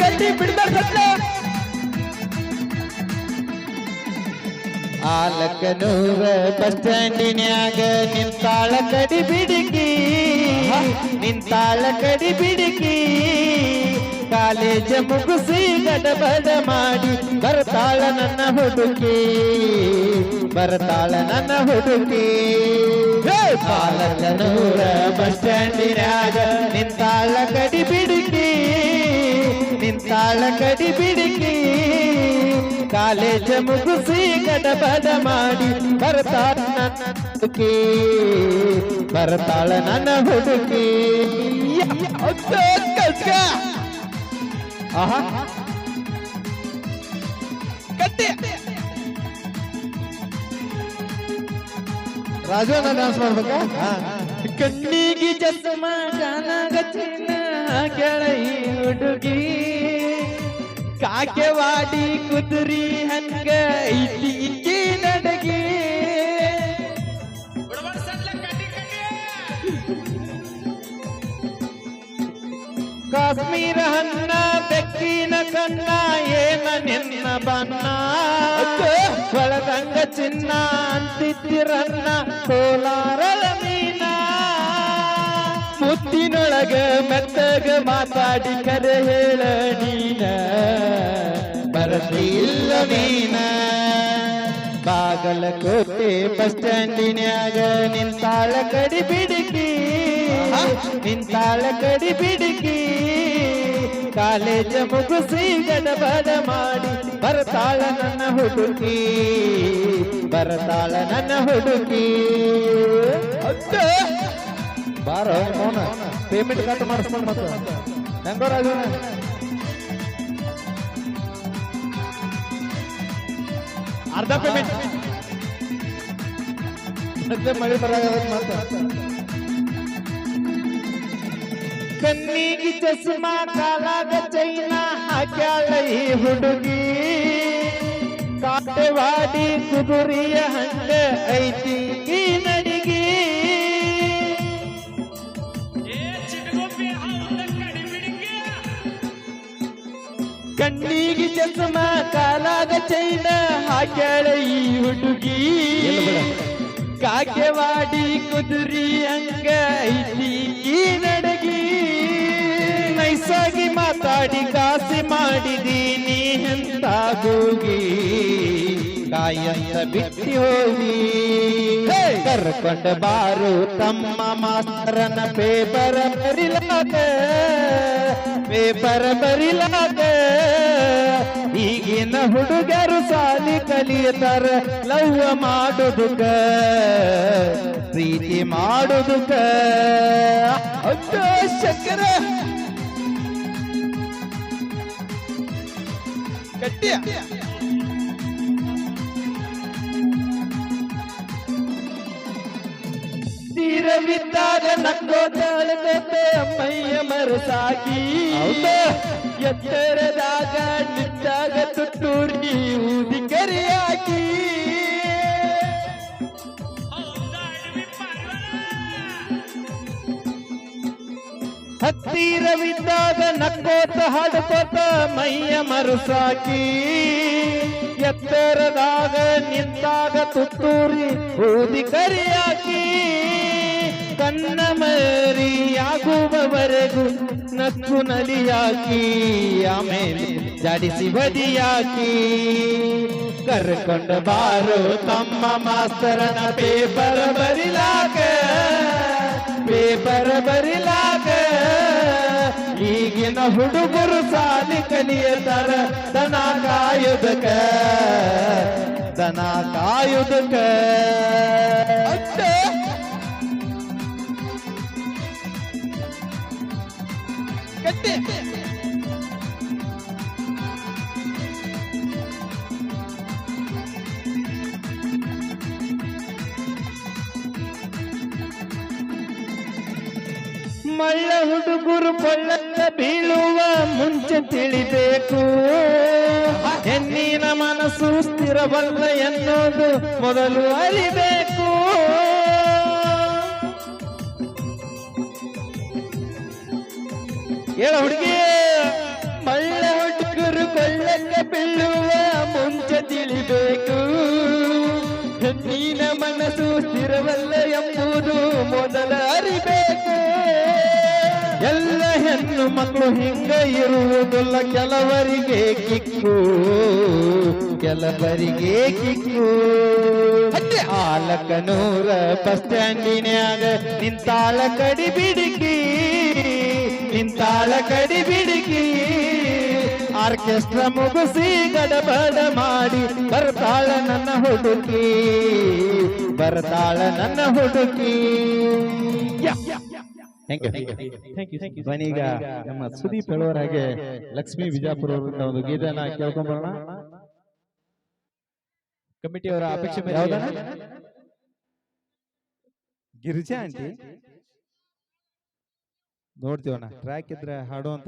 ಕಟ್ಟಿ ಬಸ್ ಸ್ಟ್ಯಾಂಡಿನ್ಯಾಗ ನಿಂತಾಳ ಕಡಿ ಬಿಡಿಕಿ. ನಿಂತಾಳ ಕಡಿ ಬಿಡಿಕಿ. ಕಾಲೇಜ ಮುಗಿಸಿ ಗಡಬಡ ಮಾಡಿ ಬರ್ತಾಳ ನನ್ನ ಹುಡುಕಿ. ಬರ್ತಾಳ ನನ್ನ ಹುಡುಕಿ. ಪಾಲಕನೂರ ಬಸ್ ಸ್ಟ್ಯಾಂಡಿನ್ಯಾಗ ನಿಂತಾಳ ಕಡಿ ಕಡಿ ಬಿಡಿಕಿ ಕಾಲೇಜ ಮುಗಿಸಿ ಗಡಬಡ ಮಾಡಿ ಬರ್ತಾಳ ನನ್ನ ಹುಡುಕಿ, ಬರ್ತಾಳ ನನ್ನ ಹುಡುಕಿ. ಆಹಾ. ಕಟ್ಟಿ. ರಾಜಣ್ಣ ಡ್ಯಾನ್ಸ್ ಮಾಡ್ಬೇಕಾ? ಕಣ್ಣಿಗೆ ಚಸ್ಮ ಕಾನಾಗ ಚಿನ್ನ ಕೆಳೈ ಹುಡುಗಿ ಕಾಕೆವಾಡಿ ಕುದುರಿ ಹಂಗ ಐತಿ ಇಲ್ಲಿ ನಡಗಿ. ಕಾಶ್ಮೀರ ಹನ್ನ ಬೆಕ್ಕಿನ ಕಣ್ಣ ಏನ ನಿನ್ನ ಬಣ್ಣ. ಬಳದಂಗ ಚಿನ್ನ ಅಂತಿತ್ತಿರನ್ನ ಕೋಲಾರಳ ಮೀನ. ಮುತ್ತಿನೊಳಗ ಮೆತ್ತಗ ಮಾತಾಡಿ ಕರೆ ಹೇಳ. ಬರತಿಲ್ಲ ನೀನ ಬಾಗಲಕೋಟೆ ಬಸ್ ಸ್ಟ್ಯಾಂಡಿನ್ಯಾಗ ನಿಂತಾಳ ಕಡಿ ಬಿಡಿಕಿ. ನಿಂತಾಳ ಕಡಿ ಬಿಡಿಕಿ. ಕಾಲೇಜ ಮುಗಿಸಿ ಗಡಬಡ ಮಾಡಿ ಬರತಾಳ ನನ್ನ ಹುಡುಕಿ. ಬರತಾಳ ನನ್ನ ಹುಡುಕಿ. ಬಾರ ಮೌನ. ಪೇಮೆಂಟ್ ಕಟ್ ಮಾಡಿಸ್ಕೊಂಡು ಮತ್ತೆ ಹೆಂಗೋ ಅರ್ಧ ಪೇಮೆಂಟ್ ಮತ್ತೆ ಮಳೆ ಬರಾಗ ಮತ್ತೆ ಕಣ್ಣಿಗೆ ಚಸ್ಮಾ ಕಾಲಾಗ ಚೈನ ಹಾಕ್ಯಾಳ ಈ ಹುಡುಗಿ ಕಾಟವಾಡಿ ಕುದುರಿಯ ಹಂಗ ಐತಿ ಈ ನಡಿಗಿ ಕಣ್ಣಿಗೆ ಚಸ್ಮ ಕಾಲಾಗ ಚೈನ ಹಾಕ್ಯಾಳ ಈ ಹುಡುಗಿ. ಕಾಕೆವಾಡಿ ಕುದುರಿ ಹಂಗ ಈ ನಡಗಿ. ನೈಸಾಗಿ ಮಾತಾಡಿ ಕಾಸಿ ಮಾಡಿದೀನಿ ಎಂತ ಹೋಗಿ ಕಾಯಂತ ಬಿಟ್ಟಿ ಹೋಗಿ. ಕರ್ಕೊಂಡ ಬಾರು ತಮ್ಮ ಮಾಸ್ತರನ ಪೇಪರ ಬರಿಲಾಗ ಪೇಪರ್ ಬರಿಲಾದ ಈಗಿನ ಹುಡುಗರು ಸಾಲಿ ಕಲಿಯತಾರ ಲವ್ವ ಮಾಡುದುಕ ಪ್ರೀತಿ ಮಾಡುದುಕ. ಶಂಕರ. ಗಟ್ಟಿಯ ತೀರವಿದ್ದಾಗ ನಕ್ಕೋತ ಅಳಕೋತ ಮೈಯ ಮರಸಾಗಿ ಎತ್ತರದಾಗ ನಿಂತಾಗ ತುತ್ತೂರಿ ಊದಿ ಕರಿಯಾಗಿ ಹತ್ತಿರವಿದ್ದಾಗ ನಕ್ಕೋತ ಹಾಡುಕೋತ ಮೈಯ ಮರುಸಾಕಿ. ಎತ್ತರದಾಗ ನಿಂತಾಗ ತುತ್ತೂರಿ ಊದಿ ಕರಿಯಾಕಿ. ಕಣ್ಣ ಮರಿಯಾಗುವವರೆಗೂ ನಕ್ಕು ನಲಿಯಾಕಿ, ಆಮೇಲೆ ಜಾಡಿಸಿ ಬದಿಯಾಕಿ. ಕರ್ಕೊಂಡು ಬಾರು ತಮ್ಮ ಮಾಸ್ತರನ ಪೇಪರ್ ಬರಿಲಾಕ ಪೇಪರ್ ಬರಿಲಾಕ. ಈಗಿನ ಹುಡುಗರು ಸಾಲಿ ಕಲಿಯತಾರ ದನ ಕಾಯುದಕ ದನ ಕಾಯುದಕ ಮಳ್ಳ ಹುಡುಗರು ಪಳ್ಳಕ್ಕ ಬೀಳುವ ಮುಂಚೆ ತಿಳಿಬೇಕು. ಹೆಣ್ಣಿನ ಮನಸ್ಸು ಸ್ಥಿರವಲ್ಲ ಎನ್ನುವುದು ಮೊದಲು ಅರಿಬೇಕು. ಹೇಳ ಹುಡುಗಿ. ಮಳ್ಳ ಬೀಳುವ ಮುಂಚೆ ತಿಳಿಬೇಕು. ಹೆಣ್ಣಿನ ಮನಸ್ಸು ಸ್ಥಿರವಲ್ಲ ಮಕ್ಕಳು ಹಿಂಗ ಇರುವುದಿಲ್ಲ ಕೆಲವರಿಗೆ ಕಿಕ್ಕು ಕೆಲವರಿಗೆ ಕಿಕ್ಕು. ಆಲಕನೂರ ಬಸ್ ಸ್ಟ್ಯಾಂಡಿನ್ಯಾಗ ನಿಂತಾಳ ಕಡಿ ಬಿಡಿಕಿ ನಿಂತಾಳ ಕಡಿ ಬಿಡುಕಿ ಆರ್ಕೆಸ್ಟ್ರಾ ಮುಗಿಸಿ ಗಡಬಡ ಮಾಡಿ ಬರ್ತಾಳ ನನ್ನ ಹುಡುಕಿ ಬರ್ತಾಳ ನನ್ನ ಹುಡುಕಿ. ಥ್ಯಾಂಕ್ ಯು ಬನೀಗ ನಮ್ಮ ಸುದೀಪ್ ಹೇಳೋರ ಹಾಗೆ ಲಕ್ಷ್ಮೀ ವಿಜಯಪುರ ಅವರಿಂದ ಒಂದು ಗೀತೆಯನ್ನ ಕೇಳ್ಕೊಂಡ್ಬರೋಣ ಕಮಿಟಿಯವರ ಅಪೇಕ್ಷೆ ಮೇರೆಗೆ. ಯಾವ್ದನ? ಗಿರಿಜಾ ಆಂಟಿ. ನೋಡ್ತೀವಣ್ಣ. ಟ್ರ್ಯಾಕ್ ಇದ್ರೆ ಹಾಡು ಅಂತ